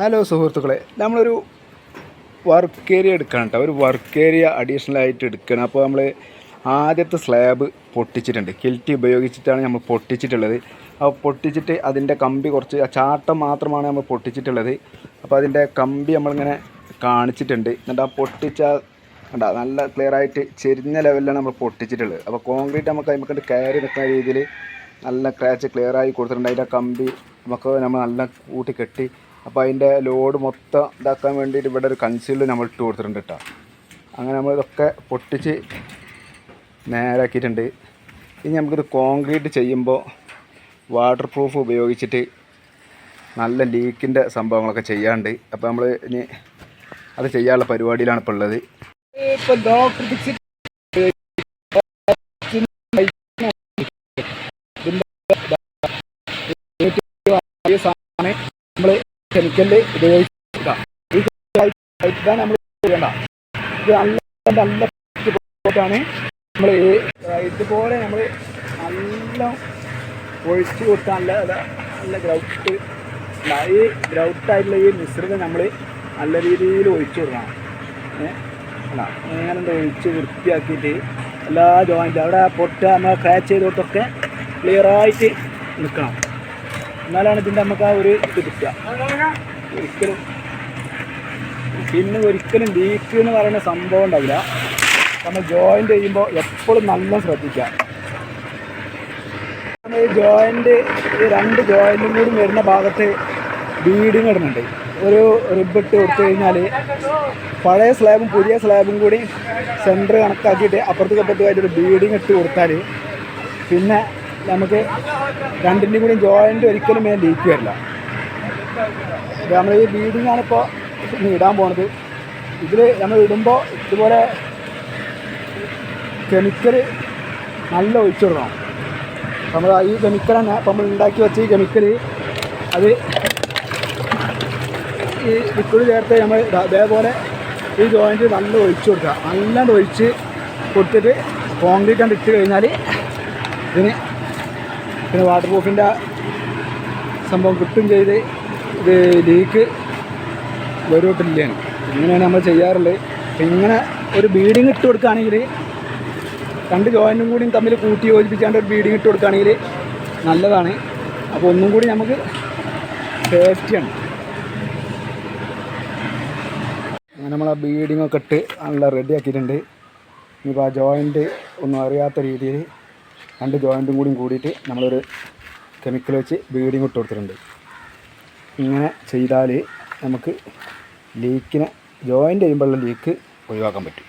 Hello സുഹൃത്തുക്കളെ. നമ്മളൊരു work area എടുക്കണം കേട്ടോ ഒരു വർക്ക് ഏരിയ അഡീഷണൽ ആയിട്ട് എടുക്കണം. അപ്പോൾ നമ്മൾ ആദ്യത്തെ സ്ലാബ് പൊട്ടിച്ചിട്ടുണ്ട്. കിൽറ്റി ഉപയോഗിച്ചിട്ടാണ് നമ്മൾ പൊട്ടിച്ചിട്ടുള്ളത്. അപ്പോൾ പൊട്ടിച്ചിട്ട് അതിന്റെ കമ്പി കുറച്ച് ചാട്ടം മാത്രമാണ് നമ്മൾ പൊട്ടിച്ചിട്ടുള്ളത്. അപ്പോൾ അതിന്റെ കമ്പി നമ്മളിങ്ങനെ കാണിച്ചിട്ടുണ്ട്. എന്നിട്ട് ആ പൊട്ടിച്ച കണ്ട നല്ല ക്ലിയർ ആയിട്ട് ചെരിഞ്ഞ ലെവലിലാണ് നമ്മൾ പൊട്ടിച്ചിട്ടുള്ളത്. അപ്പോൾ കോൺക്രീറ്റ് നമുക്ക് നമുക്ക് കയറി നിൽക്കുന്ന രീതിയിൽ നല്ല ക്രാച്ച് ക്ലിയറായി കൊടുത്തിട്ടുണ്ട്. അതിന്റെ കമ്പി നമുക്ക് നമ്മൾ നല്ല കൂട്ടി കെട്ടി അപ്പോൾ അതിന്റെ ലോഡ് മൊത്തം ഇതാക്കാൻ വേണ്ടിയിട്ട് ഇവിടെ ഒരു കൺസീൽഡ് നമ്മൾ ഇട്ട് കൊടുത്തിട്ടുണ്ട് കേട്ടോ അങ്ങനെ നമ്മൾ ഇതൊക്കെ പൊട്ടിച്ച് നേരാക്കിയിട്ടുണ്ട്. ഇനി നമുക്കിത് കോൺക്രീറ്റ് ചെയ്യുമ്പോൾ വാട്ടർ പ്രൂഫ് ഉപയോഗിച്ചിട്ട് നല്ല ലീക്കിന്റെ സംഭവങ്ങളൊക്കെ ചെയ്യാണ്ട്. അപ്പോൾ നമ്മൾ ഇനി അത് ചെയ്യാനുള്ള പരിപാടിയിലാണ് ഇപ്പോൾ ഉള്ളത്. ഇപ്പോൾ ഡോക്ടർ നമ്മൾ കെമിക്കലിൽ ഉപയോഗിക്കുക ഈ നമ്മൾ ചെയ്യേണ്ട. ഇത് നല്ല നല്ല ആണ് നമ്മൾ ഇതുപോലെ നമ്മൾ നല്ല ഒഴിച്ചു കൊടുത്താൽ നല്ല നല്ല- ഗ്രൗട്ട് ഈ ഗ്രൗട്ടായിട്ടുള്ള ഈ മിശ്രിതം നമ്മൾ നല്ല രീതിയിൽ ഒഴിച്ചു കൊടുക്കണം. ഏഹ് അങ്ങനെ ഒഴിച്ച് വൃത്തിയാക്കിയിട്ട് എല്ലാ ജോയിന്റും അവിടെ പൊട്ട നമ്മൾ ക്രാച്ച് ചെയ്തോട്ടൊക്കെ ക്ലിയറായിട്ട് നിൽക്കണം എന്നാലാണ് ഇതിന്റെ നമുക്ക് ആ ഒരു ഇത് കിട്ടുക. ഒരിക്കലും പിന്നെ ഒരിക്കലും ലീക്ക് എന്ന് പറയുന്ന സംഭവം ഉണ്ടാവില്ല. നമ്മൾ ജോയിന്റ് ചെയ്യുമ്പോൾ എപ്പോഴും നല്ല ശ്രദ്ധിക്കുക. നമ്മൾ ഈ ജോയിന്റ് ഈ രണ്ട് ജോയിന്റും കൂടി വരുന്ന ഭാഗത്ത് ബീഡിങ് ഇടുന്നുണ്ട് ഒരു റിബിട്ട് കൊടുത്തു കഴിഞ്ഞാൽ പഴയ സ്ലാബും പുതിയ സ്ലാബും കൂടി സെന്റർ കണക്കാക്കിയിട്ട് അപ്പുറത്തേക്ക് അപ്പുറത്തേക്കായിട്ടൊരു ബീഡിങ് ഇട്ട് കൊടുത്താൽ പിന്നെ നമുക്ക് രണ്ടിന്റെയും കൂടി ജോയിന്റ് ഒരിക്കലും മേൽ ലീക്ക് വരില്ല. നമ്മൾ ഈ ബീഡിങ് ആണിപ്പോൾ ഇനി ഇടാൻ പോണത്. ഇതിൽ നമ്മൾ ഇടുമ്പോൾ ഇതുപോലെ കെമിക്കൽ നല്ല ഒഴിച്ചിടണം. നമ്മൾ ഈ കെമിക്കൽ തന്നെ നമ്മൾ ഉണ്ടാക്കി വെച്ച ഈ കെമിക്കൽ അത് ഈ ലിക്വിഡ് ചേർത്ത് നമ്മൾ അതേപോലെ ഈ ജോയിന്റ് നല്ല ഒഴിച്ച് കൊടുക്കുക. നല്ലാണ്ട് ഒഴിച്ച് കൊടുത്തിട്ട് കോൺക്രീറ്റ് കണ്ട് ഇട്ട് കഴിഞ്ഞാൽ ഇതിന് പിന്നെ വാട്ടർ പ്രൂഫിന്റെ സംഭവം കിട്ടും ചെയ്ത് ഇത് ലീക്ക് വരോട്ടില്ലാണ് ഇങ്ങനെയാണ് നമ്മൾ ചെയ്യാറുള്ളത്. ഇങ്ങനെ ഒരു ബീഡിങ് ഇട്ട് കൊടുക്കുകയാണെങ്കിൽ രണ്ട് ജോയിന്റും കൂടിയും തമ്മിൽ കൂട്ടി യോജിപ്പിച്ചാണ്ട് ഒരു ബീഡിങ് ഇട്ട് കൊടുക്കുകയാണെങ്കിൽ നല്ലതാണ്. അപ്പോൾ ഒന്നും കൂടി നമുക്ക് സേഫ്റ്റിയാണ് അങ്ങനെ നമ്മൾ ആ ബീഡിങ് ഒക്കെ ഇട്ട് നല്ല റെഡി ആക്കിയിട്ടുണ്ട്. ഇനിയിപ്പോൾ ആ ജോയിന്റ് ഒന്നും അറിയാത്ത രീതിയിൽ രണ്ട് ജോയിന്റും കൂടിയും കൂടിയിട്ട് നമ്മളൊരു കെമിക്കൽ വെച്ച് ബീഡിങ് ഇട്ട് കൊടുത്തിട്ടുണ്ട്. ഇങ്ങനെ ചെയ്താൽ നമുക്ക് ലീക്കിനെ ജോയിന്റ് ചെയ്യുമ്പോഴുള്ള ലീക്ക് ഒഴിവാക്കാൻ പറ്റും.